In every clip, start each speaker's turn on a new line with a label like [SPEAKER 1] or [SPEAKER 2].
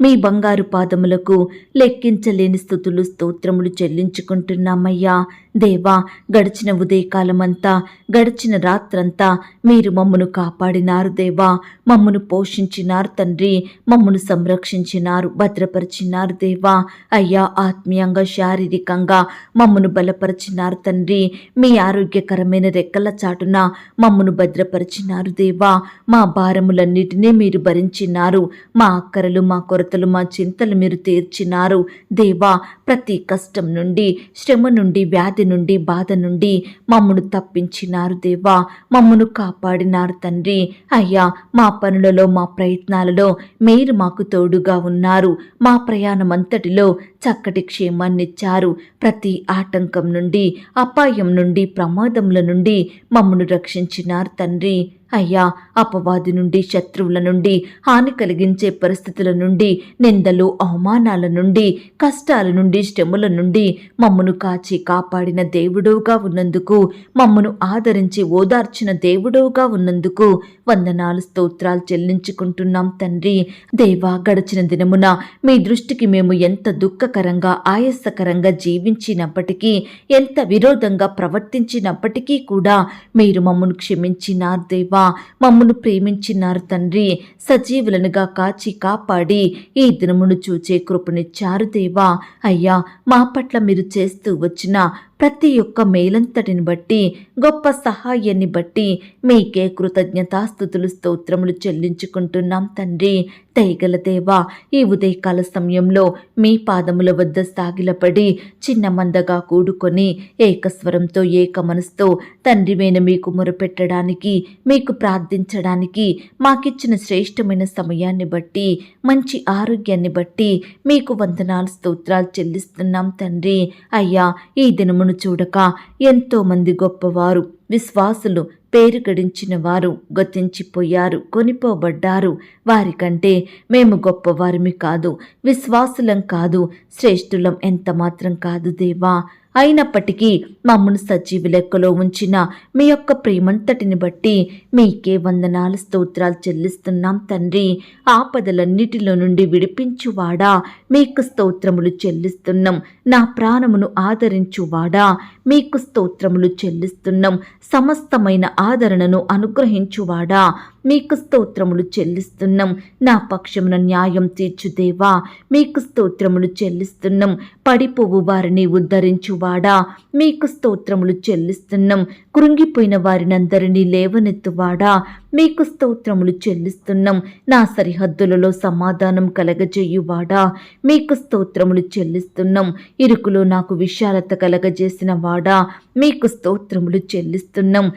[SPEAKER 1] మీ బంగారు పాదములకు లెక్కించలేని స్థుతులు స్తోత్రములు చెల్లించుకుంటున్నామయ్యా. దేవా గడిచిన ఉదయకాలమంతా గడిచిన రాత్రంతా మీరు మమ్మను కాపాడినారు దేవా. మమ్మను పోషించినారు తండ్రి మమ్మను సంరక్షించినారు భద్రపరిచినారు దేవా. అయ్యా ఆత్మీయంగా శారీరకంగా మమ్మను బలపరిచినారు తండ్రి. మీ ఆరోగ్యకరమైన రెక్కల చాటున మమ్మను భద్రపరిచినారు దేవా. మా భారములన్నిటినీ మీరు భరించినారు. మా అక్కరలు మా కొరతలు మా చింతలు మీరు తీర్చినారు. దేవా ప్రతి కష్టం నుండి శ్రమ నుండి వ్యాధి నుండి బాధ నుండి మమ్మను తప్పించినారు దేవా. మమ్మను కాపాడినారు తండ్రి. అయ్యా మా పనులలో మా ప్రయత్నాలలో మీరు మాకు తోడుగా ఉన్నారు. మా ప్రయాణం అంతటిలో చక్కటి క్షేమాన్నిచ్చారు. ప్రతి ఆటంకం నుండి అపాయం నుండి ప్రమాదముల నుండి మమ్మను రక్షించినారు తండ్రి. అయ్యా అపవాది నుండి శత్రువుల నుండి హాని కలిగించే పరిస్థితుల నుండి నిందలు అవమానాల నుండి కష్టాల నుండి శ్రమల నుండి మమ్మను కాచి కాపాడిన దేవుడుగా ఉన్నందుకు మమ్మను ఆదరించి ఓదార్చిన దేవుడుగా ఉన్నందుకు వందనాలు స్తోత్రాలు చెల్లించుకుంటున్నాం తండ్రి. దేవా గడిచిన దినమున మీ దృష్టికి మేము ఎంత దుఃఖకరంగా ఆయాసకరంగా జీవించినప్పటికీ ఎంత విరోధంగా ప్రవర్తించినప్పటికీ కూడా మీరు మమ్మను క్షమించిన దేవా. మమ్మను ప్రేమించినారు తండ్రి. సజీవులనుగా కాచి కాపాడి ఈ దినమును చూచే కృపనిచ్చారు దేవా. అయ్యా మా పట్ల మీరు చేస్తూ వచ్చిన ప్రతి ఒక్క మేలంతటిని బట్టి గొప్ప సహాయాన్ని బట్టి మీకే కృతజ్ఞతాస్థుతులు స్తోత్రములు చెల్లించుకుంటున్నాం తండ్రి. దయగల దేవా ఈ ఉదయకాల సమయంలో మీ పాదముల వద్ద సాగిలపడి చిన్న మందగా కూడుకొని ఏకస్వరంతో ఏక మనసుతో తండ్రివైన మీకు మొరపెట్టడానికి మీకు ప్రార్థించడానికి మాకిచ్చిన శ్రేష్టమైన సమయాన్ని బట్టి మంచి ఆరోగ్యాన్ని బట్టి మీకు వందనాలు స్తోత్రాలు చెల్లిస్తున్నాం తండ్రి. అయ్యా ఈ దినము దినమును చూడక ఎంతో మంది గొప్పవారు. విశ్వాసులు పేరు గడించిన వారు గతించిపోయారు కొనిపోబడ్డారు. వారికంటే మేము గొప్పవారిమి కాదు విశ్వాసులం కాదు శ్రేష్ఠులం ఎంత మాత్రం కాదు దేవా. అయినప్పటికీ మమ్మను సజీవి లెక్కలో ఉంచిన మీ యొక్క ప్రేమంతటిని బట్టి మీకే వందనాలు స్తోత్రాలు చెల్లిస్తున్నాం తండ్రి. ఆపదలన్నిటిలో నుండి విడిపించువాడా? మీకు స్తోత్రములు చెల్లిస్తున్నాం. నా ప్రాణమును ఆదరించువాడా? మీకు స్తోత్రములు చెల్లిస్తున్నాం. సమస్తమైన ఆదరణను అనుగ్రహించువాడా? మీకు స్తోత్రములు చెల్లిస్తున్నాం. నా పక్షమున న్యాయం తీర్చుదేవా? మీకు స్తోత్రములు చెల్లిస్తున్నాం. పడిపోవు వారిని ఉద్ధరించువాడా? మీకు స్తోత్రములు చెల్లిస్తున్నాం. కృంగిపోయిన వారినందరినీ లేవనెత్తువాడా? మీకు స్తోత్రములు చెల్లిస్తున్నాం. నా సరిహద్దులలో సమాధానం కలగజేయువాడా? మీకు స్తోత్రములు చెల్లిస్తున్నాం. ఇరుకులో నాకు విశాలత కలగజేసిన వాడా మీకు స్తోత్రములు చెల్లిస్తున్నాం.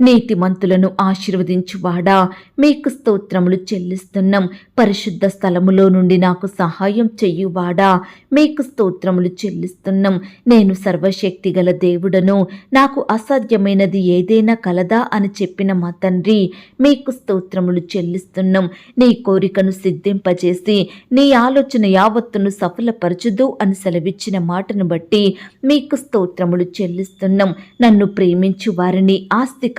[SPEAKER 1] నీతిమంతులను ఆశీర్వదించువాడా? మీకు స్తోత్రములు చెల్లిస్తున్నాం. పరిశుద్ధ స్థలములో నుండి నాకు సహాయం చెయ్యువాడా మీకు స్తోత్రములు చెల్లిస్తున్నాం. నేను సర్వశక్తి గల దేవుడను. నాకు అసాధ్యమైనది ఏదైనా కలదా అని చెప్పిన మా తండ్రి మీకు స్తోత్రములు చెల్లిస్తున్నాం. నీ కోరికను సిద్ధింపజేసి నీ ఆలోచన యావత్తును సఫలపరచుదు అని సెలవిచ్చిన మాటను బట్టి మీకు స్తోత్రములు చెల్లిస్తున్నాం. నన్ను ప్రేమించు వారిని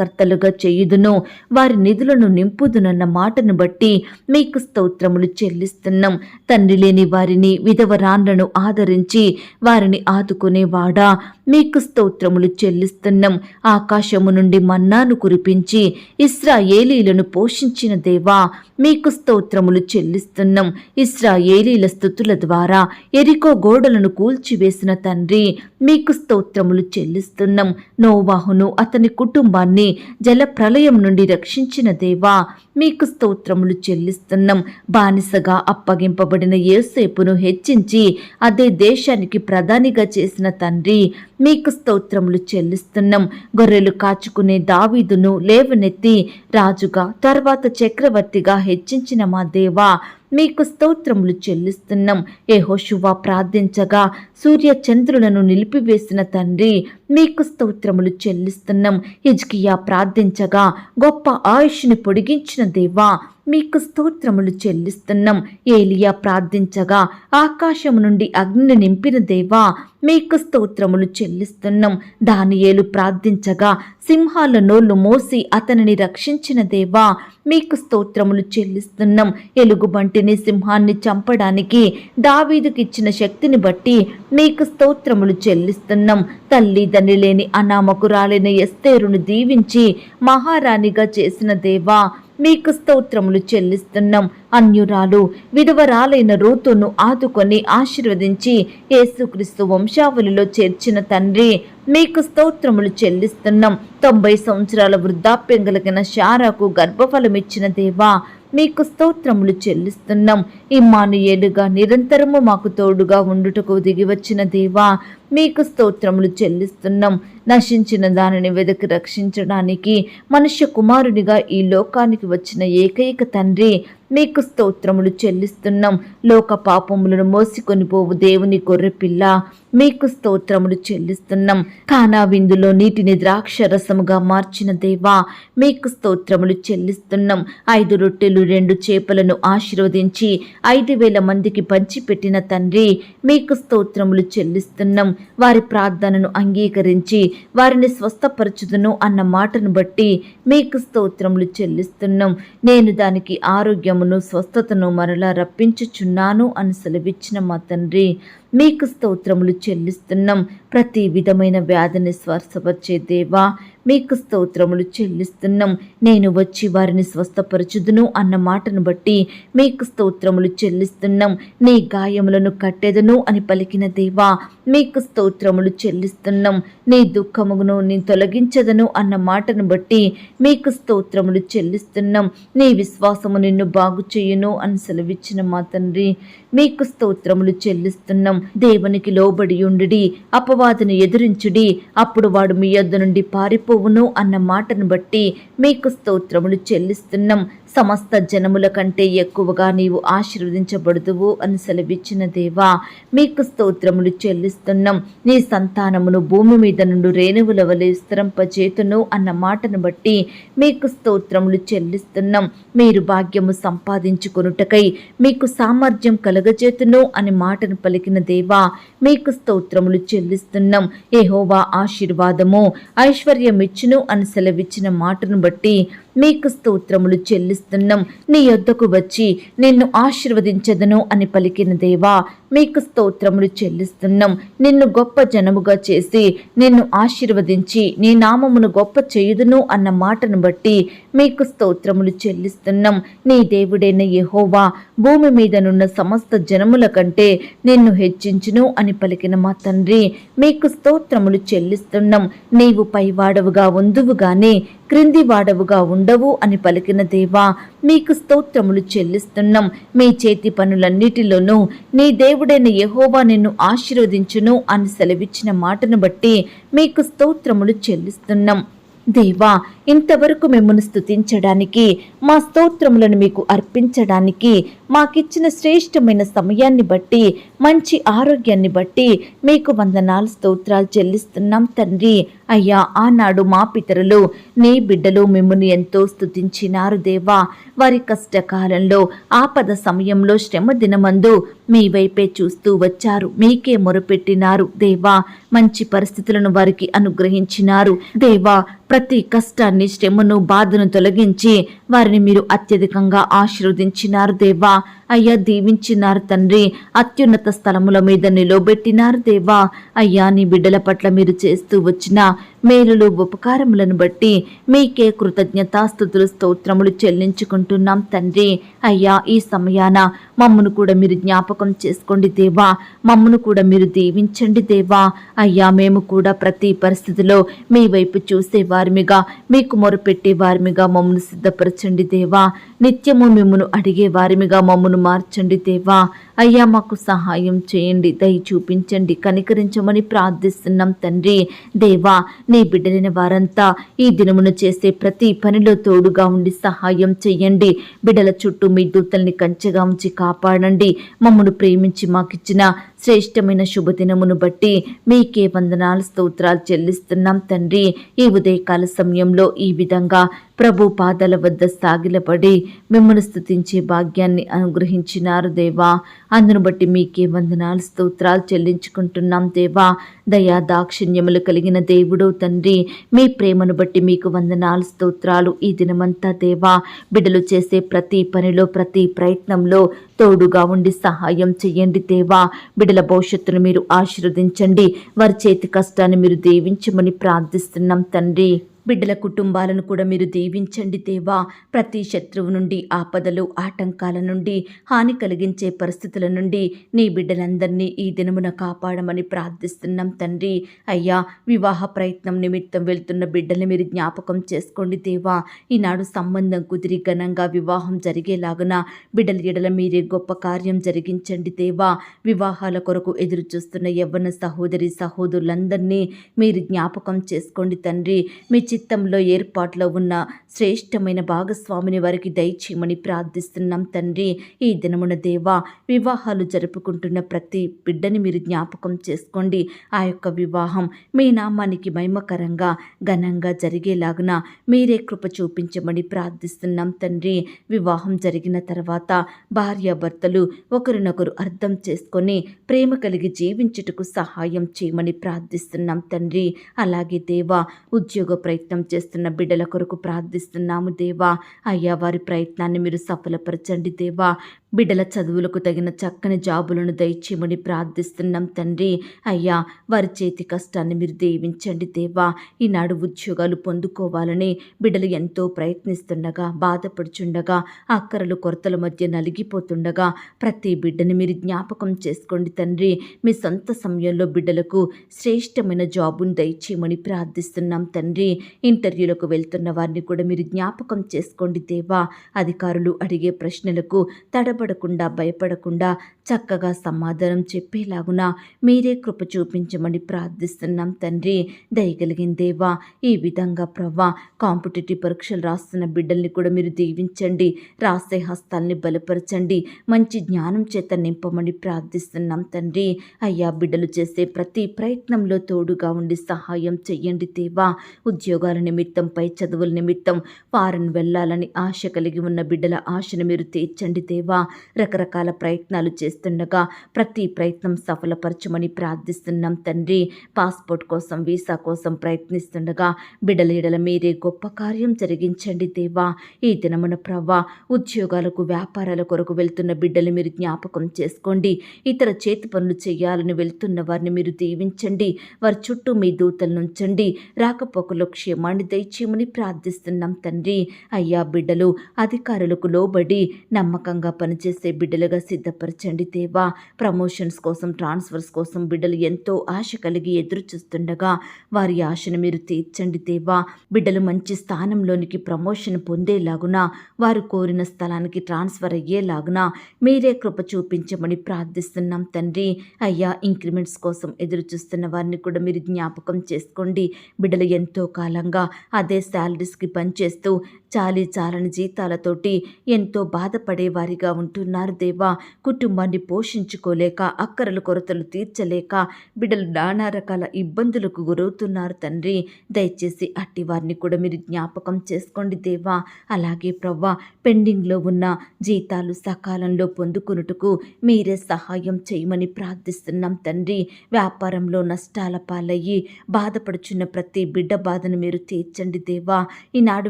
[SPEAKER 1] ఆస్తికర్తలుగా చేయుదును వారి నిధులను నింపుదునన్న మాటను బట్టి మీకు స్తోత్రములు చెల్లిస్తున్నాం. తండ్రి లేని వారిని విధవరాన్లను ఆదరించి వారిని ఆదుకునేవాడా? మీకు స్తోత్రములు చెల్లిస్తున్నాం. ఆకాశము నుండి మన్నాను కురిపించి ఇస్రాయేలీలను పోషించిన దేవా మీకు స్తోత్రములు చెల్లిస్తున్నాం. ఇస్రాయేలీల స్థుతుల ద్వారా ఎరికో గోడలను కూల్చివేసిన తండ్రి మీకు స్తోత్రములు చెల్లిస్తున్నాం. నోవాహును అతని కుటుంబాన్ని జల ప్రళయం నుండి రక్షించిన దేవా మీకు స్తోత్రములు చెల్లిస్తున్నాం. బానిసగా అప్పగింపబడిన ఏసేపును హెచ్చించి అదే దేశానికి ప్రధానిగా చేసిన తండ్రి మీకు స్తోత్రములు చెల్లిస్తున్నాం. గొర్రెలు కాచుకునే దావీదును లేవనెత్తి రాజుగా తర్వాత చక్రవర్తిగా హెచ్చించిన మా దేవా మీకు స్తోత్రములు చెల్లిస్తున్నాం. ఏహోశువా ప్రార్థించగా సూర్య చంద్రులను నిలిపివేసిన తండ్రి మీకు స్తోత్రములు చెల్లిస్తున్నాం. హిజ్కియా ప్రార్థించగా గొప్ప ఆయుష్ని పొడిగించిన దేవా మీకు స్తోత్రములు చెల్లిస్తున్నాం. ఏలియా ప్రార్థించగా ఆకాశము నుండి అగ్నిని నింపిన దేవా మీకు స్తోత్రములు చెల్లిస్తున్నాం. దానియేలు ప్రార్థించగా సింహాల నోళ్ళు మోసి అతనిని రక్షించిన దేవా మీకు స్తోత్రములు చెల్లిస్తున్నాం. ఎలుగుబంటిని సింహాన్ని చంపడానికి దావీదుకి ఇచ్చిన శక్తిని బట్టి మీకు స్తోత్రములు చెల్లిస్తున్నాం. తల్లి తండ్రి లేని అనామకురాలైన ఎస్తేరును దీవించి మహారాణిగా చేసిన దేవా మీకు స్తోత్రములు చెల్లిస్తున్నాం. అన్యురాలు విధవరాలైన రూతును ఆదుకొని ఆశీర్వదించి యేసుక్రీస్తు వంశావళిలో చేర్చిన తండ్రి మీకు స్తోత్రములు చెల్లిస్తున్నాం. తొంభై సంవత్సరాల వృద్ధాప్యం కలిగిన శారాకు గర్భఫలమిచ్చిన దేవా మీకు స్తోత్రములు చెల్లిస్తున్నాం. ఇమ్మానుయేలుగా నిరంతరము మాకు తోడుగా ఉండుటకు దిగి వచ్చిన దేవా మీకు స్తోత్రములు చెల్లిస్తున్నాం. నశించిన దానిని వెదకి రక్షించడానికి మనుష్య కుమారునిగా ఈ లోకానికి వచ్చిన ఏకైక తండ్రి మీకు స్తోత్రములు చెల్లిస్తున్నాం. లోక పాపములను మోసికొని పోవు దేవుని గొర్రెపిల్ల. మీకు స్తోత్రములు చెల్లిస్తున్నాం. కానా విందులో నీటిని ద్రాక్ష రసముగా మార్చిన దేవా మీకు స్తోత్రములు చెల్లిస్తున్నాం. ఐదు రొట్టెలు రెండు చేపలను ఆశీర్వదించి ఐదు వేల మందికి పంచిపెట్టిన తండ్రి మీకు స్తోత్రములు చెల్లిస్తున్నాం. వారి ప్రార్థనను అంగీకరించి వారిని స్వస్థపరచుదును అన్న మాటను బట్టి మీకు స్తోత్రములు చెల్లిస్తున్నాం. నేను దానికి ఆరోగ్యమును స్వస్థతను మరలా రప్పించుచున్నాను అని సెలవిచ్చిన మా తండ్రి. మీకు స్తోత్రములు చెల్లిస్తున్నాం. ప్రతి విధమైన వ్యాధిని స్వస్థపరిచే దేవా మీకు స్తోత్రములు చెల్లిస్తున్నాం. నేను వచ్చి వారిని స్వస్థపరచుదును అన్న మాటను బట్టి మీకు స్తోత్రములు చెల్లిస్తున్నాం. నీ గాయములను కట్టెదను అని పలికిన దేవా మీకు స్తోత్రములు చెల్లిస్తున్నాం. నీ దుఃఖమును నీ తొలగించదను అన్న మాటను బట్టి మీకు స్తోత్రములు చెల్లిస్తున్నాం. నీ విశ్వాసము నిన్ను బాగు చేయును అని సెలవిచ్చిన మా తండ్రి మీకు స్తోత్రములు చెల్లిస్తున్నాం. దేవునికి లోబడి ఉండుడి అపవాదును ఎదురించుడి. అప్పుడు వాడు మీ యొద్ద నుండి పారిపోవును అన్న మాటను బట్టి మీకు స్తోత్రములు చెల్లిస్తున్నాం. సమస్త జనముల కంటే ఎక్కువగా నీవు ఆశీర్వదించబడుదువు అని సెలవిచ్చిన దేవా మీకు స్తోత్రములు చెల్లిస్తున్నాం. నీ సంతానమును భూమి మీద నుండి రేణువుల వలె విస్తరింపజేతును అన్న మాటను బట్టి మీకు స్తోత్రములు చెల్లిస్తున్నాం. మీరు భాగ్యము సంపాదించుకొనుటకై మీకు సామర్థ్యం కలగజేతును అని మాటను పలికిన దేవా మీకు స్తోత్రములు చెల్లిస్తున్నాం. ఏహోవా ఆశీర్వాదము ఐశ్వర్యమిచ్చును అని సెలవిచ్చిన మాటను బట్టి నీకు స్తోత్రములు చెల్లిస్తున్నాం. నీ యొద్దకు వచ్చి నిన్ను ఆశీర్వదించదను అని పలికిన దేవా మీకు స్తోత్రములు చెల్లిస్తున్నాం. నిన్ను గొప్ప జనముగా చేసి నిన్ను ఆశీర్వదించి నీ నామమును గొప్ప చేయుదును అన్న మాటను బట్టి మీకు స్తోత్రములు చెల్లిస్తున్నాం. నీ దేవుడైన యహోవా భూమి మీదనున్న సమస్త జనముల కంటే నిన్ను హెచ్చించును అని పలికిన మా తండ్రి మీకు స్తోత్రములు చెల్లిస్తున్నాం. నీవు పైవాడవుగా ఉందువు గాని క్రింది వాడవుగా ఉండవు అని పలికిన దేవా మీకు స్తోత్రములు చెల్లిస్తున్నాం. మీ చేతి పనులన్నిటిలోనూ నీ దేవుడైన యహోవా నిన్ను ఆశీర్వదించును అని సెలవిచ్చిన మాటను బట్టి మీకు స్తోత్రములు చెల్లిస్తున్నాం. దేవా ఇంతవరకు మిమ్మల్ని స్తుతించడానికి మా స్తోత్రములను మీకు అర్పించడానికి మాకిచ్చిన శ్రేష్టమైన సమయాన్ని బట్టి మంచి ఆరోగ్యాన్ని బట్టి మీకు వందనాలు స్తోత్రాలు చెల్లిస్తున్నాం తండ్రి. అయ్యా ఆనాడు మా పితరులు నీ బిడ్డలు మిమ్మల్ని ఎంతో స్తుతించినారు దేవా. వారి కష్టకాలంలో ఆపద సమయంలో శ్రమ దినమందు మీ వైపే చూస్తూ వచ్చారు. మీకే మొరపెట్టినారు దేవా. మంచి పరిస్థితులను వారికి అనుగ్రహించినారు దేవా. ప్రతి కష్టాన్ని శ్రమను బాధను తొలగించి వారిని మీరు అత్యధికంగా ఆశీర్వదించినారు దేవా. 啊。అయ్యా దీవించినారు తండ్రి. అత్యున్నత స్థలముల మీద నిలవబెట్టినారు దేవా. అయ్యా నీ బిడ్డల పట్ల మీరు చేస్తూ వచ్చిన మేలులు ఉపకారములను బట్టి మీకే కృతజ్ఞతాస్థుతులు స్తోత్రములు చెల్లించుకుంటున్నాం తండ్రి. అయ్యా ఈ సమయాన మమ్మను కూడా మీరు జ్ఞాపకం చేసుకోండి దేవా. మమ్మను కూడా మీరు దీవించండి దేవా. అయ్యా మేము కూడా ప్రతి పరిస్థితిలో మీ వైపు చూసే వారిమిగా మీకు మొరపెట్టే వారిమిగా మమ్మను సిద్ధపరచండి దేవా. నిత్యము మిమ్మను అడిగే వారిమిగా మమ్మను మార్చండి దేవా. అయ్యా మాకు సహాయం చేయండి దయ చూపించండి కనికరించమని ప్రార్థిస్తున్నాం తండ్రి. దేవా నీ బిడ్డలైన వారంతా ఈ దినమున చేసే ప్రతి పనిలో తోడుగా ఉండి సహాయం చేయండి. బిడ్డల చుట్టూ మీ దూతల్ని కంచెగా ఉంచి కాపాడండి. మమ్మను ప్రేమించి మాకిచ్చిన శ్రేష్టమైన శుభదినమును బట్టి మీకే వందనాలు స్తోత్రాలు చెల్లిస్తున్నాం తండ్రి. ఈ ఉదయకాల సమయంలో ఈ విధంగా ప్రభు పాదాల వద్ద సాగిలపడి మిమ్మల్ని స్థుతించే భాగ్యాన్ని అనుగ్రహించినారు దేవా. అందును బట్టి మీకే వందనాలు స్తోత్రాలు చెల్లించుకుంటున్నాం దేవా. దయా దాక్షిణ్యములు కలిగిన దేవుడో తండ్రి మీ ప్రేమను బట్టి మీకు వందనాలు స్తోత్రాలు ఈ దినమంతా దేవా. బిడ్డలు చేసే ప్రతి పనిలో ప్రతి ప్రయత్నంలో తోడుగా ఉండి సహాయం చేయండి దేవా. బిడ్డల భవిష్యత్తును మీరు ఆశీర్వదించండి. వారి చేతి కష్టాన్ని మీరు దీవించమని ప్రార్థిస్తున్నాం తండ్రి. బిడ్డల కుటుంబాలను కూడా మీరు దీవించండి దేవా. ప్రతి శత్రువు నుండి ఆపదలు ఆటంకాల నుండి హాని కలిగించే పరిస్థితుల నుండి నీ బిడ్డలందరినీ ఈ దినమున కాపాడమని ప్రార్థిస్తున్నాం తండ్రి. అయ్యా వివాహ ప్రయత్నం నిమిత్తం వెళ్తున్న బిడ్డల్ని మీరు జ్ఞాపకం చేసుకోండి దేవా. ఈనాడు సంబంధం కుదిరి ఘనంగా వివాహం జరిగేలాగున బిడ్డల ఎడల మీరే గొప్ప కార్యం జరిగించండి దేవా. వివాహాల కొరకు ఎదురు చూస్తున్న యవ్వన సహోదరి సహోదరులందరినీ మీరు జ్ఞాపకం చేసుకోండి తండ్రి. మీ చిత్తంలో ఏర్పాట్లో ఉన్న శ్రేష్టమైన భాగస్వామిని వారికి దయచేయమని ప్రార్థిస్తున్నాం తండ్రి. ఈ దినమున దేవా వివాహాలు జరుపుకుంటున్న ప్రతి బిడ్డని మీరు జ్ఞాపకం చేసుకోండి. ఆ యొక్క వివాహం మీ నామానికి మహిమకరంగా ఘనంగా జరిగేలాగున మీరే కృప చూపించమని ప్రార్థిస్తున్నాం తండ్రి. వివాహం జరిగిన తర్వాత భార్యాభర్తలు ఒకరినొకరు అర్థం చేసుకొని ప్రేమ కలిగి జీవించుటకు సహాయం చేయమని ప్రార్థిస్తున్నాం తండ్రి. అలాగే దేవా ఉద్యోగ ప్రయత్నం చేస్తున్న బిడ్డల కొరకు ప్రార్థిస్తున్నాము దేవా. అయ్యా వారి ప్రయత్నాన్ని మీరు సఫలపరచండి దేవా. బిడ్డల చదువులకు తగిన చక్కని జాబులను దయచేయమని ప్రార్థిస్తున్నాం తండ్రి. అయ్యా వారి చేతి కష్టాన్ని మీరు దీవించండి దేవా. ఈనాడు ఉద్యోగాలు పొందుకోవాలని బిడ్డలు ఎంతో ప్రయత్నిస్తుండగా బాధపడుచుండగా అక్కరలు కొరతల మధ్య నలిగిపోతుండగా ప్రతి బిడ్డని మీరు జ్ఞాపకం చేసుకోండి తండ్రి. మీ సొంత సమయంలో బిడ్డలకు శ్రేష్టమైన జాబును దయచేయమని ప్రార్థిస్తున్నాం తండ్రి. ఇంటర్వ్యూలకు వెళ్తున్న వారిని కూడా మీరు జ్ఞాపకం చేసుకోండి దేవా. అధికారులు అడిగే ప్రశ్నలకు తడ బాధపడకుండా భయపడకుండా చక్కగా సమాధానం చెప్పేలాగున మీరే కృప చూపించమని ప్రార్థిస్తున్నాం తండ్రి. దయగలిగిన దేవా ఈ విధంగా ప్రవ్వా కాంపిటేటివ్ పరీక్షలు రాస్తున్న బిడ్డల్ని కూడా మీరు దీవించండి. రాసే హస్తాల్ని బలపరచండి. మంచి జ్ఞానం చేత నింపమని ప్రార్థిస్తున్నాం తండ్రి. అయ్యా బిడ్డలు చేసే ప్రతి ప్రయత్నంలో తోడుగా ఉండి సహాయం చెయ్యండి దేవా. ఉద్యోగాల నిమిత్తం పై చదువుల నిమిత్తం ఫారెన్ వెళ్ళాలని ఆశ కలిగి ఉన్న బిడ్డల ఆశను మీరు తీర్చండి దేవా. రకరకాల ప్రయత్నాలు చేసి చేస్తుండగా ప్రతి ప్రయత్నం సఫలపరచమని ప్రార్థిస్తున్నాం తండ్రి. పాస్పోర్ట్ కోసం వీసా కోసం ప్రయత్నిస్తుండగా బిడలీడల మీరే గొప్ప కార్యం జరిగించండి దేవా. ఈ దినమున ప్రవ్వా ఉద్యోగాలకు వ్యాపారాల కొరకు వెళ్తున్న బిడ్డలు మీరు జ్ఞాపకం చేసుకోండి. ఇతర చేతి పనులు చేయాలని వెళ్తున్న వారిని మీరు దీవించండి. వారి చుట్టూ మీ దూతలను ఉంచండి. రాకపోకలో క్షేమాన్ని దయచేయమని ప్రార్థిస్తున్నాం తండ్రి. అయ్యా బిడ్డలు అధికారులకు లోబడి నమ్మకంగా పనిచేసే బిడ్డలుగా సిద్ధపరచండి దేవా ప్రమోషన్స్ కోసం ట్రాన్స్ఫర్స్ కోసం బిడ్డలు ఎంతో ఆశ కలిగి ఎదురు చూస్తుండగా వారి ఆశను మీరు తీర్చండి దేవా. బిడ్డలు మంచి స్థానంలోనికి ప్రమోషన్ పొందేలాగున వారు కోరిన స్థలానికి ట్రాన్స్ఫర్ అయ్యేలాగున మీరే కృప చూపించమని ప్రార్థిస్తున్నాం తండ్రి. అయ్యా ఇంక్రిమెంట్స్ కోసం ఎదురు చూస్తున్న వారిని కూడా మీరు జ్ఞాపకం చేసుకోండి. బిడ్డలు ఎంతో కాలంగా అదే శాలరీస్కి పనిచేస్తూ చాలీ చాలని జీతాలతోటి ఎంతో బాధపడే వారిగా ఉంటున్నారు దేవా. కుటుంబాన్ని పోషించుకోలేక అక్కరల కొరతలు తీర్చలేక బిడ్డలు నానా రకాల ఇబ్బందులకు గురవుతున్నారు తండ్రి. దయచేసి అట్టి వారిని కూడా మీరు జ్ఞాపకం చేసుకోండి దేవా. అలాగే ప్రవ్వా పెండింగ్లో ఉన్న జీతాలు సకాలంలో పొందుకున్నట్టుకు మీరే సహాయం చేయమని ప్రార్థిస్తున్నాం తండ్రి. వ్యాపారంలో నష్టాల పాలయ్యి బాధపడుచున్న ప్రతి బిడ్డ బాధను మీరు తీర్చండి దేవా. ఈనాడు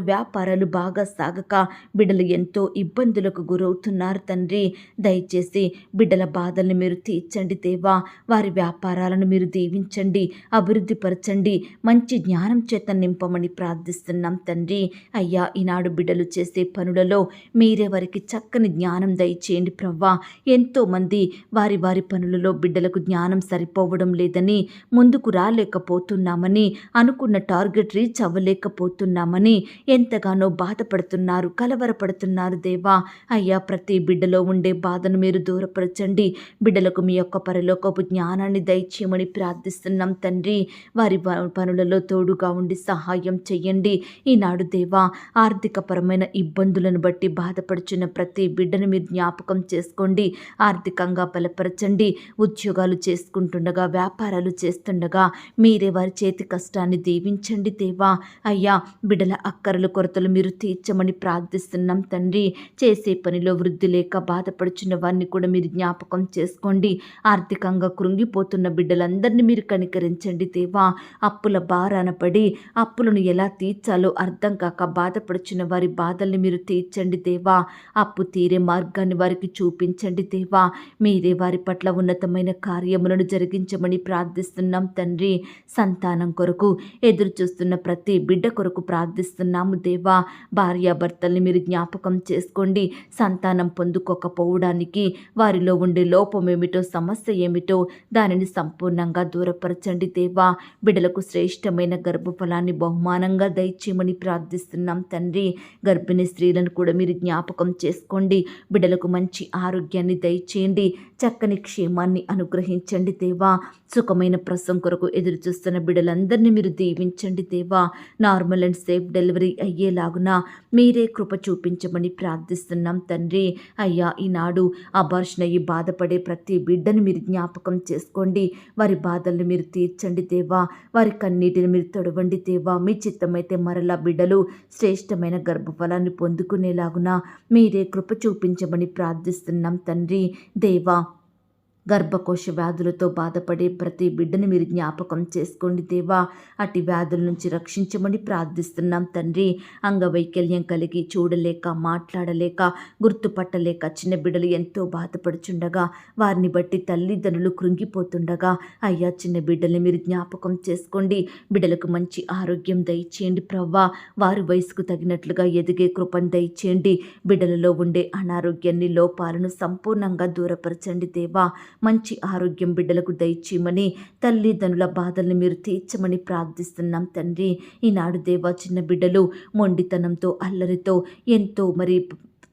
[SPEAKER 1] వ్యాపారాలు బాగా సాగక బిడ్డలు ఎంతో ఇబ్బందులకు గురవుతున్నారు తండ్రి. దయచేసి బిడ్డల బాధల్ని మీరు తీర్చండి దేవా. వారి వ్యాపారాలను మీరు దీవించండి అభివృద్ధిపరచండి మంచి జ్ఞానం చేత నింపమని ప్రార్థిస్తున్నాం తండ్రి. అయ్యా ఈనాడు బిడ్డలు చేసే పనులలో మీరే వారికి చక్కని జ్ఞానం దయచేయండి ప్రవ్వా. ఎంతోమంది వారి వారి పనులలో బిడ్డలకు జ్ఞానం సరిపోవడం లేదని ముందుకు రాలేకపోతున్నామని అనుకున్న టార్గెట్ రీచ్ అవ్వలేకపోతున్నామని ఎంతగానో బాధపడుతున్నారు కలవరపడుతున్నారు దేవా. అయ్యా ప్రతి బిడ్డలో ఉండే బాధను మీరు దూరపరిచి దూరపరచండి బిడ్డలకు మీ యొక్క పరలోకపు జ్ఞానాన్ని దయచేయమని ప్రార్థిస్తున్నాం తండ్రి. వారి ప- పనులలో తోడుగా ఉండి సహాయం చేయండి ఈనాడు దేవా ఆర్థికపరమైన ఇబ్బందులను బట్టి బాధపడుచున్న ప్రతి బిడ్డను మీరు జ్ఞాపకం చేసుకోండి. ఆర్థికంగా బలపరచండి. ఉద్యోగాలు చేసుకుంటుండగా వ్యాపారాలు చేస్తుండగా మీరే వారి చేతి కష్టాన్ని దీవించండి దేవా. అయ్యా బిడ్డల అక్కరలు కొరతలు మీరు తీర్చమని ప్రార్థిస్తున్నాం తండ్రి. చేసే పనిలో వృద్ధి లేక బాధపడుచున్న వారిని కూడా మీరు జ్ఞాపకం చేసుకోండి. ఆర్థికంగా కృంగిపోతున్న బిడ్డలందరినీ మీరు కనికరించండి దేవా. అప్పుల భారాన పడి అప్పులను ఎలా తీర్చాలో అర్థం కాక బాధపడుచున్న వారి బాధల్ని మీరు తీర్చండి దేవా. అప్పు తీరే మార్గాన్ని వారికి చూపించండి దేవా. మీరే వారి పట్ల ఉన్నతమైన కార్యములను జరిగించమని ప్రార్థిస్తున్నాం తండ్రి. సంతానం కొరకు ఎదురు చూస్తున్న ప్రతి బిడ్డ కొరకు ప్రార్థిస్తున్నాము దేవా. భార్యాభర్తల్ని మీరు జ్ఞాపకం చేసుకోండి. సంతానం పొందుకోకపోవడానికి వారి వారిలో ఉండే లోపం ఏమిటో సమస్య ఏమిటో దానిని సంపూర్ణంగా దూరపరచండి దేవా. బిడలకు శ్రేష్టమైన గర్భఫలాన్ని బహుమానంగా దయచేయమని ప్రార్థిస్తున్నాం తండ్రి. గర్భిణీ స్త్రీలను కూడా మీరు జ్ఞాపకం చేసుకోండి. బిడ్డలకు మంచి ఆరోగ్యాన్ని దయచేయండి. చక్కని క్షేమాన్ని అనుగ్రహించండి దేవా. సుఖమైన ప్రసం కొరకు ఎదురు చూస్తున్న బిడ్డలందరినీ మీరు దీవించండి దేవా. నార్మల్ అండ్ సేఫ్ డెలివరీ అయ్యేలాగున మీరే కృప చూపించమని ప్రార్థిస్తున్నాం తండ్రి. అయ్యా ఈనాడు అబార్షన్ అయ్యి బాధపడే ప్రతి బిడ్డను మీరు జ్ఞాపకం చేసుకోండి. వారి బాధల్ని మీరు తీర్చండి దేవా. వారి కన్నీటిని మీరు తొడవండి దేవా. మీ చిత్తమైతే మరలా బిడ్డలు శ్రేష్టమైన గర్భఫలాన్ని పొందుకునేలాగున మీరే కృప చూపించమని ప్రార్థిస్తున్నాం తండ్రి. దేవా గర్భకోశ వ్యాధులతో బాధపడే ప్రతి బిడ్డని మీరు జ్ఞాపకం చేసుకోండి దేవా. అటు వ్యాధుల నుంచి రక్షించమని ప్రార్థిస్తున్నాం తండ్రి. అంగవైకల్యం కలిగి చూడలేక మాట్లాడలేక గుర్తుపట్టలేక చిన్న బిడ్డలు ఎంతో బాధపడుచుండగా వారిని బట్టి తల్లిదండ్రులు కృంగిపోతుండగా అయ్యా చిన్న బిడ్డల్ని మీరు జ్ఞాపకం చేసుకోండి. బిడ్డలకు మంచి ఆరోగ్యం దయచేయండి ప్రవ్వా. వారి వయసుకు తగినట్లుగా ఎదిగే కృపను దయచేయండి. బిడ్డలలో ఉండే అనారోగ్యాన్ని లోపాలను సంపూర్ణంగా దూరపరచండి దేవా. మంచి ఆరోగ్యం బిడ్డలకు దయచేయమని తల్లిదండ్రుల బాధల్ని మీరు తీర్చమని ప్రార్థిస్తున్నాం తండ్రి. ఈనాడు దేవా చిన్న బిడ్డలు మొండితనంతో అల్లరితో ఎంతో మరి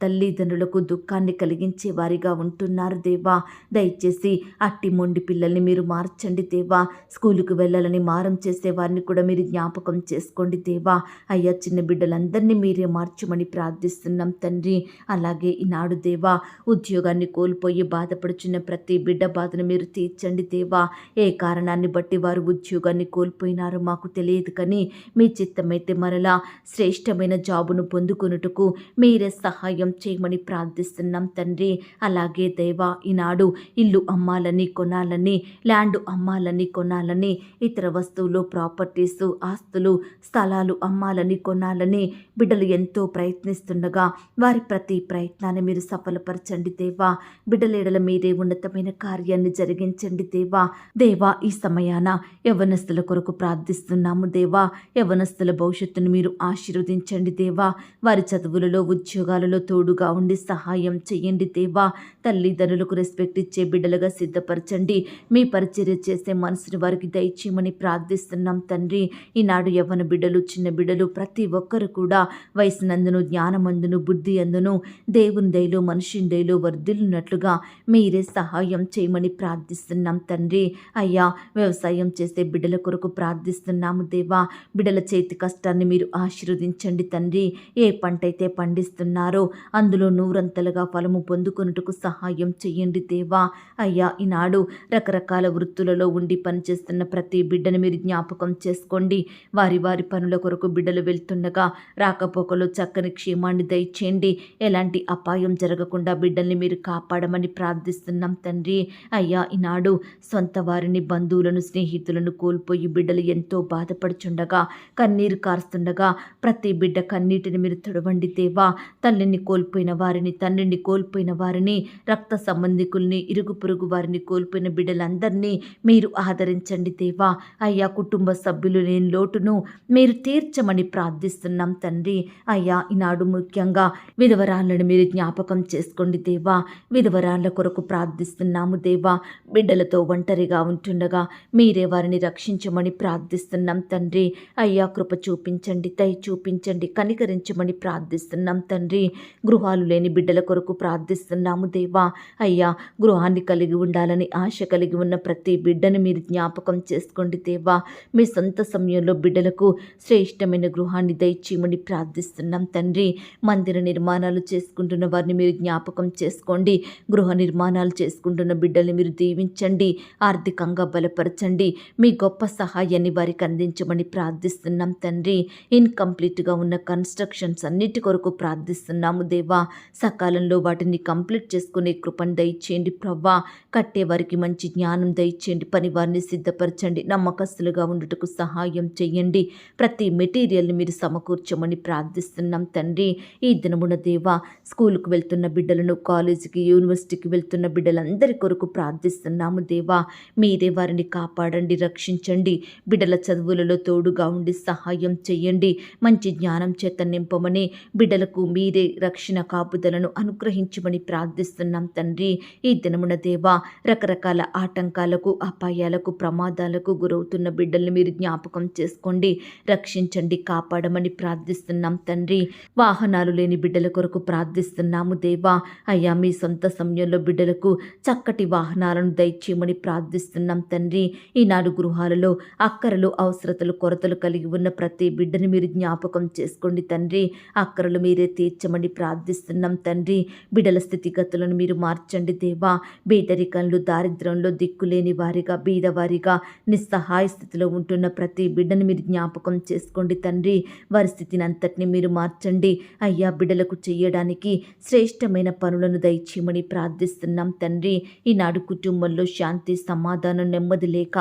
[SPEAKER 1] తల్లిదండ్రులకు దుఃఖాన్ని కలిగించే వారిగా ఉంటున్నారు దేవా. దయచేసి అట్టి మొండి పిల్లల్ని మీరు మార్చండి దేవా. స్కూలుకు వెళ్ళాలని మారం చేసే వారిని కూడా మీరు జ్ఞాపకం చేసుకోండి దేవా. అయ్యా చిన్న బిడ్డలందరినీ మీరే మార్చమని ప్రార్థిస్తున్నాం తండ్రి. అలాగే ఈనాడు దేవా ఉద్యోగాన్ని కోల్పోయి బాధపడుచున్న ప్రతి బిడ్డ బాధను మీరు తీర్చండి దేవా. ఏ కారణాన్ని బట్టి వారు ఉద్యోగాన్ని కోల్పోయినారో మాకు తెలియదు కానీ మీ చిత్తమైతే మరలా శ్రేష్టమైన జాబును పొందుకొనుటకు మీరే సహాయం చేయమని ప్రార్థిస్తున్నాం తండ్రి. అలాగే దేవా ఈనాడు ఇల్లు అమ్మాలని కొనాలని ల్యాండ్ అమ్మాలని కొనాలని ఇతర వస్తువులు ప్రాపర్టీస్ ఆస్తులు స్థలాలు అమ్మాలని కొనాలని బిడ్డలు ఎంతో ప్రయత్నిస్తుండగా వారి ప్రతి ప్రయత్నాన్ని మీరు సఫలపరచండి దేవా. బిడ్డలేడల మీరే ఉన్నతమైన కార్యాన్ని జరిగించండి దేవా. దేవా ఈ సమయాన యవనస్తుల కొరకు ప్రార్థిస్తున్నాము దేవా. యవనస్తుల భవిష్యత్తును మీరు ఆశీర్వదించండి దేవా. వారి చదువులలో ఉద్యోగాలలో తోడుగా ఉండి సహాయం చేయండి దేవా. తల్లిదండ్రులకు రెస్పెక్ట్ ఇచ్చే బిడ్డలుగా సిద్ధపరచండి. మీ పరిచర్య చేసే మనసుని వారికి దయచేయమని ప్రార్థిస్తున్నాం తండ్రి. ఈనాడు యవ్వన బిడ్డలు చిన్న బిడ్డలు ప్రతి ఒక్కరు కూడా వయసునందును జ్ఞానమందును బుద్ధి అందును దేవుని దయలో మనుషుని దయలో వర్ధిల్లున్నట్లుగా మీరే సహాయం చేయమని ప్రార్థిస్తున్నాం తండ్రి. అయ్యా వ్యవసాయం చేసే బిడ్డల కొరకు ప్రార్థిస్తున్నాము దేవా. బిడ్డల చేతి కష్టాన్ని మీరు ఆశీర్వదించండి తండ్రి. ఏ పంట అయితే పండిస్తున్నారో అందులో నూరంతలుగా ఫలము పొందుకొనుటకు సహాయం చెయ్యండి దేవా. అయ్యా ఈనాడు రకరకాల వృత్తులలో ఉండి పనిచేస్తున్న ప్రతి బిడ్డను మీరు జ్ఞాపకం చేసుకోండి. వారి వారి పనుల కొరకు బిడ్డలు వెళ్తుండగా రాకపోకలో చక్కని క్షేమాన్ని దయచేయండి. ఎలాంటి అపాయం జరగకుండా బిడ్డల్ని మీరు కాపాడమని ప్రార్థిస్తున్నాం తండ్రి. అయ్యా ఈనాడు సొంత వారిని బంధువులను స్నేహితులను కోల్పోయి బిడ్డలు ఎంతో బాధపడుచుండగా కన్నీరు కారుస్తుండగా ప్రతి బిడ్డ కన్నీటిని మీరు తుడవండి దేవా. తల్లిని కో కోల్పోయిన వారిని తండ్రిని కోల్పోయిన వారిని రక్త సంబంధికుల్ని ఇరుగు పొరుగు వారిని కోల్పోయిన బిడ్డలందరినీ మీరు ఆదరించండి దేవా. అయ్యా కుటుంబ సభ్యులు లేని లోటును మీరు తీర్చమని ప్రార్థిస్తున్నాం తండ్రి. అయ్యా ఈనాడు ముఖ్యంగా విధవరాళ్ళను మీరు జ్ఞాపకం చేసుకోండి దేవా. విధవరాళ్ళ కొరకు ప్రార్థిస్తున్నాము దేవా. బిడ్డలతో ఒంటరిగా ఉంటుండగా మీరే వారిని రక్షించమని ప్రార్థిస్తున్నాం తండ్రి. అయ్యా కృప చూపించండి దయ చూపించండి కనికరించమని ప్రార్థిస్తున్నాం తండ్రి. గృహాలు లేని బిడ్డల కొరకు ప్రార్థిస్తున్నాము దేవా. అయ్యా గృహాన్ని కలిగి ఉండాలని ఆశ కలిగి ఉన్న ప్రతి బిడ్డను మీరు జ్ఞాపకం చేసుకోండి దేవా. మీ సొంత సమయంలో బిడ్డలకు శ్రేష్టమైన గృహాన్ని దయచేయమని ప్రార్థిస్తున్నాం తండ్రి. మందిర నిర్మాణాలు చేసుకుంటున్న వారిని మీరు జ్ఞాపకం చేసుకోండి. గృహ నిర్మాణాలు చేసుకుంటున్న బిడ్డల్ని మీరు దీవించండి. ఆర్థికంగా బలపరచండి. మీ గొప్ప సహాయాన్ని వారికి అందించమని ప్రార్థిస్తున్నాం తండ్రి. ఇన్కంప్లీట్గా ఉన్న కన్స్ట్రక్షన్స్ అన్నిటి కొరకు ప్రార్థిస్తున్నాము దేవా సకాలంలో వాటిని కంప్లీట్ చేసుకునే కృపను దయచేయండి ప్రవ్వా. కట్టే వారికి మంచి జ్ఞానం దయచేయండి. పని వారిని సిద్ధపరచండి. నమ్మకస్తులుగా ఉండుటకు సహాయం చేయండి. ప్రతి మెటీరియల్ని మీరు సమకూర్చమని ప్రార్థిస్తున్నాం తండ్రి. ఈ దినమున దేవా స్కూల్కు వెళ్తున్న బిడ్డలను కాలేజీకి యూనివర్సిటీకి వెళ్తున్న బిడ్డలందరి కొరకు ప్రార్థిస్తున్నాము దేవా. మీరే వారిని కాపాడండి రక్షించండి. బిడ్డల చదువులలో తోడుగా ఉండి సహాయం చేయండి. మంచి జ్ఞానం చేత నింపమని బిడ్డలకు మీరే రక్ష రక్షణ కాపుదలను అనుగ్రహించమని ప్రార్థిస్తున్నాం తండ్రి. ఈ దినమున దేవా రకరకాల ఆటంకాలకు అపాయాలకు ప్రమాదాలకు గురవుతున్న బిడ్డల్ని మీరు జ్ఞాపకం చేసుకోండి. రక్షించండి కాపాడమని ప్రార్థిస్తున్నాం తండ్రి. వాహనాలు లేని బిడ్డల కొరకు ప్రార్థిస్తున్నాము దేవా. అయ్యా మీ సొంత సమయంలో బిడ్డలకు చక్కటి వాహనాలను దయచేయమని ప్రార్థిస్తున్నాం తండ్రి. ఈనాడు గృహాలలో అక్కరలు అవసరతలు కొరతలు కలిగి ఉన్న ప్రతి బిడ్డని మీరు జ్ఞాపకం చేసుకోండి తండ్రి. అక్కరలు మీరే తీర్చమని ప్రార్థిస్తున్నాం తండ్రి. బిడల స్థితిగతులను మీరు మార్చండి దేవా. బీదరికంలో దారిద్రంలో దిక్కులేని వారిగా బీదవారిగా నిస్సహాయ స్థితిలో ఉంటున్న ప్రతి బిడ్డను మీరు జ్ఞాపకం చేసుకోండి తండ్రి. వారి స్థితిని అంతటిని మీరు మార్చండి. అయ్యా బిడ్డలకు చేయడానికి శ్రేష్టమైన పనులను దయచేయమని ప్రార్థిస్తున్నాం తండ్రి. ఈనాడు కుటుంబంలో శాంతి సమాధానం నెమ్మది లేక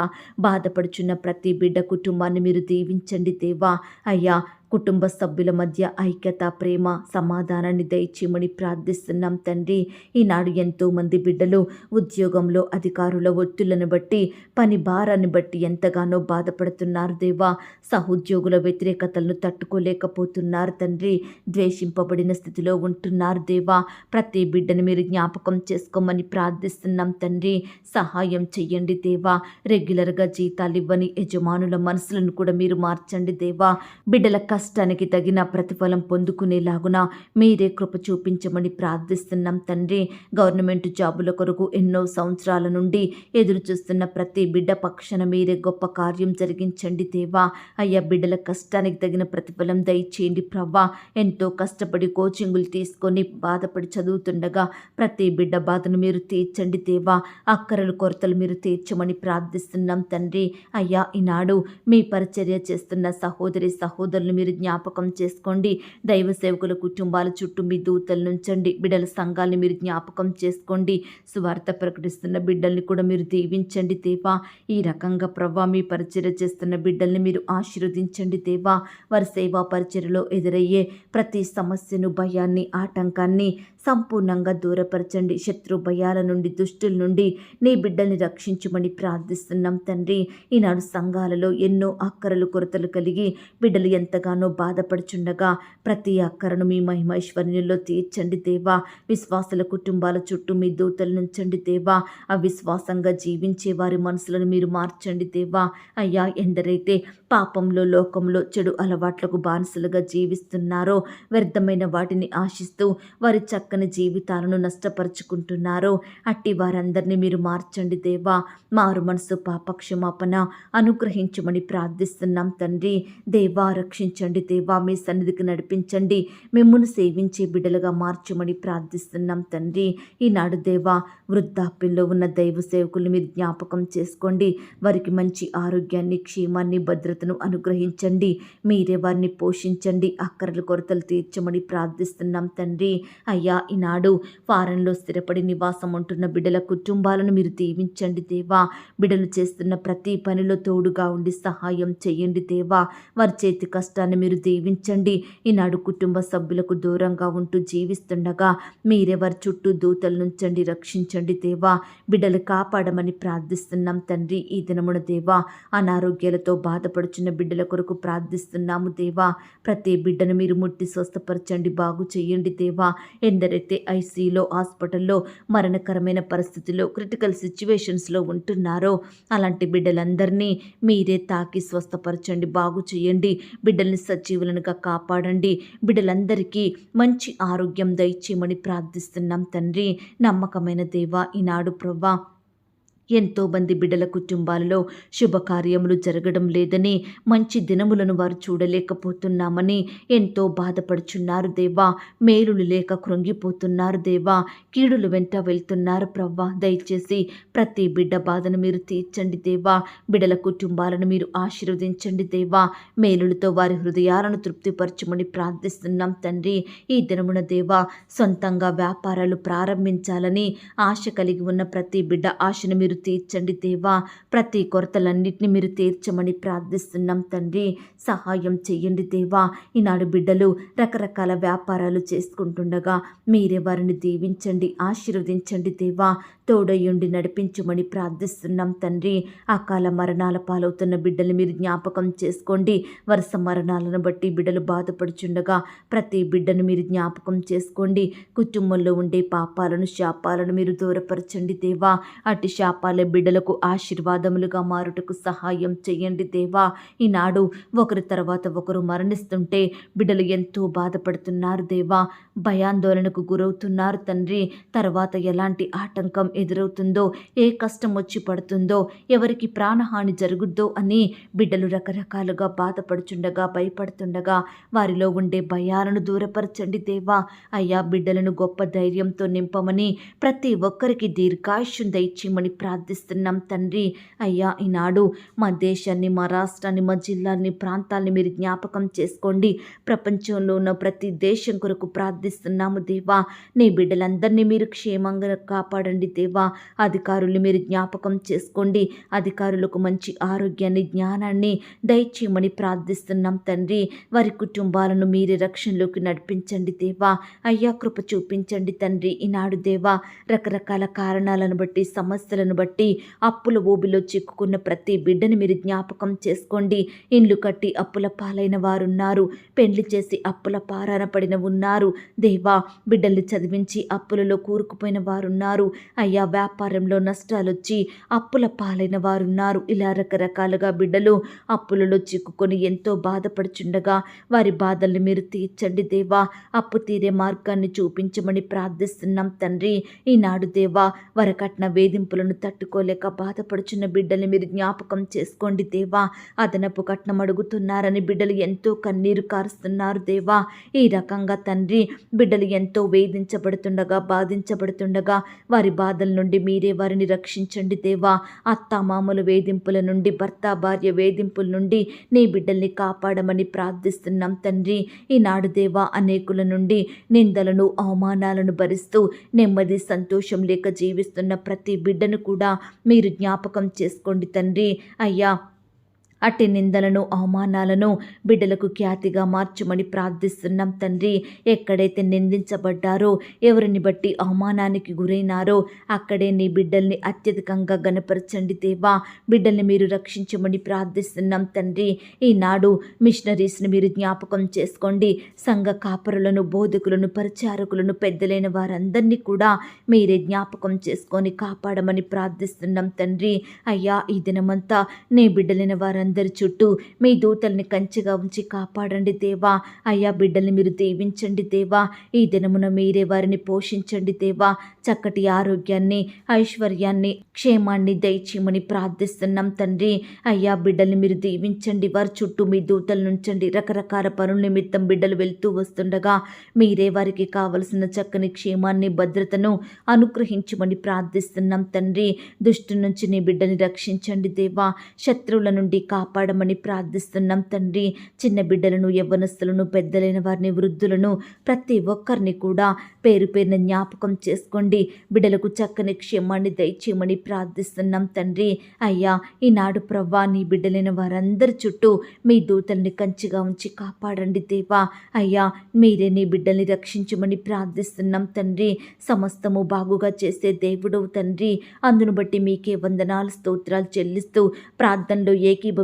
[SPEAKER 1] బాధపడుచున్న ప్రతి బిడ్డ కుటుంబాన్ని మీరు దీవించండి దేవా. అయ్యా కుటుంబ సభ్యుల మధ్య ఐక్యత ప్రేమ సమాధానాన్ని దయచేయమని ప్రార్థిస్తున్నాం తండ్రి. ఈనాడు ఎంతోమంది బిడ్డలు ఉద్యోగంలో అధికారుల ఒత్తులను బట్టి పని భారాన్ని బట్టి ఎంతగానో బాధపడుతున్నారు దేవా. సహోద్యోగుల వ్యతిరేకతలను తట్టుకోలేకపోతున్నారు తండ్రి. ద్వేషింపబడిన స్థితిలో ఉంటున్నారు దేవా. ప్రతి బిడ్డను మీరు జ్ఞాపకం చేసుకోమని ప్రార్థిస్తున్నాం తండ్రి. సహాయం చెయ్యండి దేవా. రెగ్యులర్గా జీతాలు ఇవ్వని యజమానుల మనసులను కూడా మీరు మార్చండి దేవా. బిడ్డల కష్ట కష్టానికి తగిన ప్రతిఫలం పొందుకునేలాగున మీరే కృప చూపించమని ప్రార్థిస్తున్నాం తండ్రి. గవర్నమెంట్ జాబుల కొరకు ఎన్నో సంవత్సరాల నుండి ఎదురు చూస్తున్న ప్రతి బిడ్డ పక్షాన మీరే గొప్ప కార్యం జరిగించండి దేవా. అయ్యా బిడ్డల కష్టానికి తగిన ప్రతిఫలం దయచేయండి ప్రవ్వా. ఎంతో కష్టపడి కోచింగులు తీసుకొని బాధపడి చదువుతుండగా ప్రతి బిడ్డ బాధను మీరు తీర్చండి దేవా. అక్కరలు కొరతలు మీరు తీర్చమని ప్రార్థిస్తున్నాం తండ్రి. అయ్యా ఈనాడు మీ పరిచర్య చేస్తున్న సహోదరి సహోదరులు మీరు మీరు జ్ఞాపకం చేసుకోండి. దైవ సేవకుల కుటుంబాల చుట్టూ మీ దూతలు నుంచండి. బిడ్డల సంఘాల్ని మీరు జ్ఞాపకం చేసుకోండి. సువార్త ప్రకటిస్తున్న బిడ్డల్ని కూడా మీరు దీవించండి దేవా. ఈ రకంగా ప్రవ్వా మీ పరిచర్య చేస్తున్న బిడ్డల్ని మీరు ఆశీర్వదించండి దేవా. వారి సేవా పరిచర్యలో ఎదురయ్యే ప్రతి సమస్యను భయాన్ని ఆటంకాన్ని సంపూర్ణంగా దూరపరచండి. శత్రు భయాల నుండి దుష్టుల నుండి నీ బిడ్డల్ని రక్షించమని ప్రార్థిస్తున్నాం తండ్రి. ఈనాడు సంఘాలలో ఎన్నో అక్కరలు కొరతలు కలిగి బిడ్డలు ఎంతగానో బాధపడుచుండగా ప్రతి అక్కరను మీ మహిమైశ్వర్యంలో తీర్చండి దేవా. విశ్వాసుల కుటుంబాల చుట్టూ మీ దూతలు నుంచండి దేవా. అవిశ్వాసంగా జీవించే వారి మనసులను మీరు మార్చండి దేవా. అయ్యా ఎందరైతే పాపంలో లోకంలో చెడు అలవాట్లకు బానిసలుగా జీవిస్తున్నారో వ్యర్థమైన వాటిని ఆశిస్తూ వారి చక్క చక్కని జీవితాలను నష్టపరుచుకుంటున్నారో అట్టి వారందరినీ మీరు మార్చండి దేవా. మారు మనసు పాపక్షమాపణ అనుగ్రహించమని ప్రార్థిస్తున్నాం తండ్రి. దేవా రక్షించండి దేవా మీ సన్నిధికి నడిపించండి. మిమ్మల్ని సేవించే బిడ్డలుగా మార్చమని ప్రార్థిస్తున్నాం తండ్రి. ఈనాడు దేవా వృద్ధాప్యంలో ఉన్న దైవ సేవకులు మీరు జ్ఞాపకం చేసుకోండి. వారికి మంచి ఆరోగ్యాన్ని క్షేమాన్ని భద్రతను అనుగ్రహించండి. మీరే వారిని పోషించండి. అక్కరల కొరతలు తీర్చమని ప్రార్థిస్తున్నాం తండ్రి. అయ్యా ఈనాడు ఫారెన్లో స్థిరపడి నివాసం ఉంటున్న బిడ్డల కుటుంబాలను మీరు దీవించండి దేవా. బిడ్డలు చేస్తున్న ప్రతి పనిలో తోడుగా ఉండి సహాయం చేయండి దేవా. వారి చేతి కష్టాన్ని మీరు దీవించండి. ఈనాడు కుటుంబ సభ్యులకు దూరంగా ఉంటూ జీవిస్తుండగా మీరే వారి చుట్టూ దూతలు నుంచండి రక్షించండి దేవా. బిడ్డలు కాపాడమని ప్రార్థిస్తున్నాం తండ్రి ఈ దినమున దేవా. అనారోగ్యాలతో బాధపడుచున్న బిడ్డల కొరకు ప్రార్థిస్తున్నాము దేవా. ప్రతి బిడ్డను మీరు ముట్టి స్వస్థపరచండి బాగు చేయండి దేవా. ఎందరి ఎవరైతే ఐసీయూలో హాస్పిటల్లో మరణకరమైన పరిస్థితుల్లో క్రిటికల్ సిచ్యువేషన్స్లో ఉంటున్నారో అలాంటి బిడ్డలందరినీ మీరే తాకి స్వస్థపరచండి బాగు చేయండి బిడ్డల్ని సజీవులనుగా కాపాడండి బిడ్డలందరికీ మంచి ఆరోగ్యం దయచేయమని ప్రార్థిస్తున్నాం తండ్రి. నమ్మకమైన దేవా ఈనాడు ప్రవ్వా ఎంతో మంది బిడ్డల కుటుంబాలలో శుభకార్యములు జరగడం లేదని మంచి దినములను వారు చూడలేకపోతున్నామని ఎంతో బాధపడుచున్నారు దేవా. మేలులు లేక కృంగిపోతున్నారు దేవా. కీడులు వెంట వెళ్తున్నారు ప్రవ్వా. దయచేసి ప్రతి బిడ్డ బాధను మీరు తీర్చండి దేవా. బిడ్డల కుటుంబాలను మీరు ఆశీర్వదించండి దేవా. మేలులతో వారి హృదయాలను తృప్తిపరచమని ప్రార్థిస్తున్నాం తండ్రి. ఈ దినమున దేవా సొంతంగా వ్యాపారాలు ప్రారంభించాలని ఆశ కలిగి ఉన్న ప్రతి బిడ్డ ఆశను మీరు తీర్చండి దేవా. ప్రతి కొరతలన్నింటినీ మీరు తీర్చమని ప్రార్థిస్తున్నాం తండ్రి. సహాయం చేయండి దేవా. ఈనాడు బిడ్డలు రకరకాల వ్యాపారాలు చేసుకుంటుండగా మీరే వారిని దీవించండి ఆశీర్వదించండి దేవా. తోడయుండి నడిపించమని ప్రార్థిస్తున్నాం తండ్రి. అకాల మరణాల పాలవుతున్న బిడ్డలు మీరు జ్ఞాపకం చేసుకోండి. వరుస మరణాలను బట్టి బిడ్డలు బాధపడుచుండగా ప్రతి బిడ్డను మీరు జ్ఞాపకం చేసుకోండి. కుటుంబంలో ఉండే పాపాలను శాపాలను మీరు దూరపరచండి దేవా. అటు శాపాల బిడ్డలకు ఆశీర్వాదములుగా మారుటకు సహాయం చేయండి దేవా. ఈనాడు ఒకరి తర్వాత ఒకరు మరణిస్తుంటే బిడ్డలు ఎంతో బాధపడుతున్నారు దేవా. భయాందోళనకు గురవుతున్నారు తండ్రి. తర్వాత ఎలాంటి ఆటంకం ఎదురవుతుందో ఏ కష్టం వచ్చి పడుతుందో ఎవరికి ప్రాణహాని జరుగుద్దో అని బిడ్డలు రకరకాలుగా బాధపడుచుండగా భయపడుతుండగా వారిలో ఉండే భయాలను దూరపరచండి దేవా. అయ్యా బిడ్డలను గొప్ప ధైర్యంతో నింపమని ప్రతి ఒక్కరికి దీర్ఘాయుష్యం దయచేయమని ప్రార్థిస్తున్నాం తండ్రి. అయ్యా ఈనాడు మా దేశాన్ని మా రాష్ట్రాన్ని మా జిల్లాని ప్రాంతాన్ని మీరు జ్ఞాపకం చేసుకోండి. ప్రపంచంలో ఉన్న ప్రతి దేశం కొరకు ప్రార్థిస్తున్నాము దేవా. నీ బిడ్డలందరినీ మీరు క్షేమంగా కాపాడండి దేవా. అధికారులు మీరు జ్ఞాపకం చేసుకోండి. అధికారులకు మంచి ఆరోగ్యాన్ని జ్ఞానాన్ని దయచేయమని ప్రార్థిస్తున్నాం తండ్రి. వారి కుటుంబాలను మీరే రక్షణలోకి నడిపించండి దేవా. అయ్యా కృప చూపించండి తండ్రి ఈనాడు దేవా. రకరకాల కారణాలను బట్టి సమస్యలను బట్టి అప్పుల ఊబిలో చిక్కుకున్న ప్రతి బిడ్డని మీరు జ్ఞాపకం చేసుకోండి. ఇండ్లు కట్టి అప్పుల పాలైన వారున్నారు. పెండ్లి చేసి అప్పుల పారాన పడిన ఉన్నారు. దేవా బిడ్డల్ని చదివించి అప్పులలో కూరుకుపోయిన వారున్నారు. అయ్యా వ్యాపారంలో నష్టాలు వచ్చి అప్పుల పాలైన వారున్నారు. ఇలా రకరకాలుగా బిడ్డలు అప్పులలో చిక్కుకొని ఎంతో బాధపడుచుండగా వారి బాధల్ని మీరు తీర్చండి దేవా. అప్పు తీరే మార్గాన్ని చూపించమని ప్రార్థిస్తున్నాం తండ్రి. ఈనాడు దేవా వరకట్న వేధింపులను తట్టుకోలేక బాధపడుచున్న బిడ్డల్ని మీరు జ్ఞాపకం చేసుకోండి దేవా. అదనపు కట్నం అడుగుతున్నారని బిడ్డలు ఎంతో కన్నీరు కారుస్తున్నారు దేవా. ఈ రకంగా తండ్రి బిడ్డలు ఎంతో వేధించబడుతుండగా బాధించబడుతుండగా వారి బాధల నుండి మీరే వారిని రక్షించండి దేవా. అత్తామామల వేధింపుల నుండి భర్త భార్య వేధింపుల నుండి నీ బిడ్డల్ని కాపాడమని ప్రార్థిస్తున్నాం తండ్రి. ఈనాడు దేవా అనేకుల నుండి నిందలను అవమానాలను భరిస్తూ నెమ్మది సంతోషం లేక జీవిస్తున్న ప్రతి బిడ్డను కూడా మీరు జ్ఞాపకం చేసుకోండి తండ్రి. అయ్యా అట్టి నిందలను అవమానాలను బిడ్డలకు ఖ్యాతిగా మార్చమని ప్రార్థిస్తున్నాం తండ్రి. ఎక్కడైతే నిందించబడ్డారో ఎవరిని బట్టి అవమానానికి గురైనారో అక్కడే నీ బిడ్డల్ని అత్యధికంగా గనపరచండి దేవా. బిడ్డల్ని మీరు రక్షించమని ప్రార్థిస్తున్నాం తండ్రి. ఈనాడు మిషనరీస్ని మీరు జ్ఞాపకం చేసుకోండి. సంఘ కాపరులను బోధకులను పరిచారకులను పెద్దలైన వారందరినీ కూడా మీరే జ్ఞాపకం చేసుకొని కాపాడమని ప్రార్థిస్తున్నాం తండ్రి. అయ్యా ఈ దినమంతా నీ బిడ్డలైన వారందరూ అందరి చుట్టూ మీ దూతల్ని కంచిగా ఉంచి కాపాడండి దేవా. అయ్యా బిడ్డల్ని మీరు దీవించండి దేవా. ఈ దినమున మీరే వారిని పోషించండి దేవా. చక్కటి ఆరోగ్యాన్ని ఐశ్వర్యాన్ని క్షేమాన్ని దయచేయమని ప్రార్థిస్తున్నాం తండ్రి. అయ్యా బిడ్డల్ని మీరు దీవించండి. వారి చుట్టూ మీ దూతలు నుంచండి రకరకాల పనుల నిమిత్తం బిడ్డలు వెళ్తూ వస్తుండగా మీరే వారికి కావలసిన చక్కని క్షేమాన్ని భద్రతను అనుగ్రహించమని ప్రార్థిస్తున్నాం తండ్రి. దుష్టు నుంచి నీ బిడ్డని రక్షించండి దేవా. శత్రువుల నుండి కాపాడమని ప్రార్థిస్తున్నాం తండ్రి. చిన్న బిడ్డలను యవ్వనస్తులను పెద్దలైన వారిని వృద్ధులను ప్రతి ఒక్కరిని కూడా పేరు పేరున జ్ఞాపకం చేసుకోండి. బిడ్డలకు చక్కని క్షేమాన్ని దయచేయమని ప్రార్థిస్తున్నాం తండ్రి. అయ్యా ఈనాడు ప్రవ్వా నీ బిడ్డలైన వారందరి చుట్టూ మీ దూతల్ని కంచిగా ఉంచి కాపాడండి దేవా. అయ్యా మీరే నీ బిడ్డల్ని రక్షించమని ప్రార్థిస్తున్నాం తండ్రి. సమస్తము బాగుగా చేసే దేవుడవు తండ్రి. అందును బట్టి మీకే వందనాలు స్తోత్రాలు చెల్లిస్తూ ప్రార్థనలో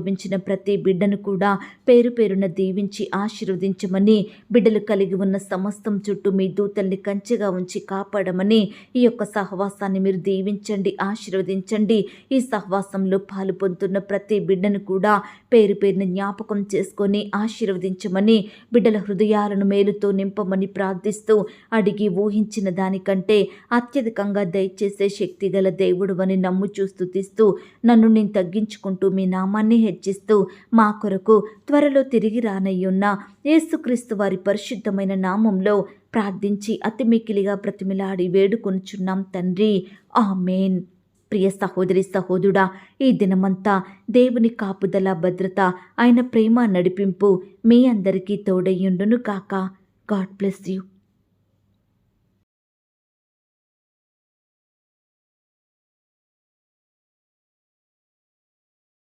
[SPEAKER 1] అనుభవించిన ప్రతి బిడ్డను కూడా పేరు పేరున దీవించి ఆశీర్వదించమని బిడ్డలు కలిగి ఉన్న సమస్తం చుట్టూ మీ దూతల్ని కంచెగా ఉంచి కాపాడమని ఈ యొక్క సహవాసాన్ని మీరు దీవించండి ఆశీర్వదించండి. ఈ సహవాసంలో పాలు పొందుతున్న ప్రతి బిడ్డను కూడా పేరు పేరున జ్ఞాపకం చేసుకొని ఆశీర్వదించమని బిడ్డల హృదయాలను మేలుతో నింపమని ప్రార్థిస్తూ అడిగి ఊహించిన దానికంటే అత్యధికంగా దయచేసే శక్తి గల దేవుడు అని నమ్ము చూస్తూ తీస్తూ నన్ను నేను తగ్గించుకుంటూ మీ నామాన్ని హెచ్చిస్తూ మా కొరకు త్వరలో తిరిగి రానయ్యున్న యేసుక్రీస్తు వారి పరిశుద్ధమైన నామంలో ప్రార్థించి అతి మిక్కిలిగా ప్రతిమిలాడి వేడుకొనుచున్నాం తండ్రి. ఆమెన్. ప్రియ సహోదరి సహోదుడా ఈ దినమంతా దేవుని కాపుదల భద్రత ఆయన ప్రేమ నడిపింపు మీ అందరికీ తోడయ్యుండును కాక గాడ్ బ్లెస్ యూ.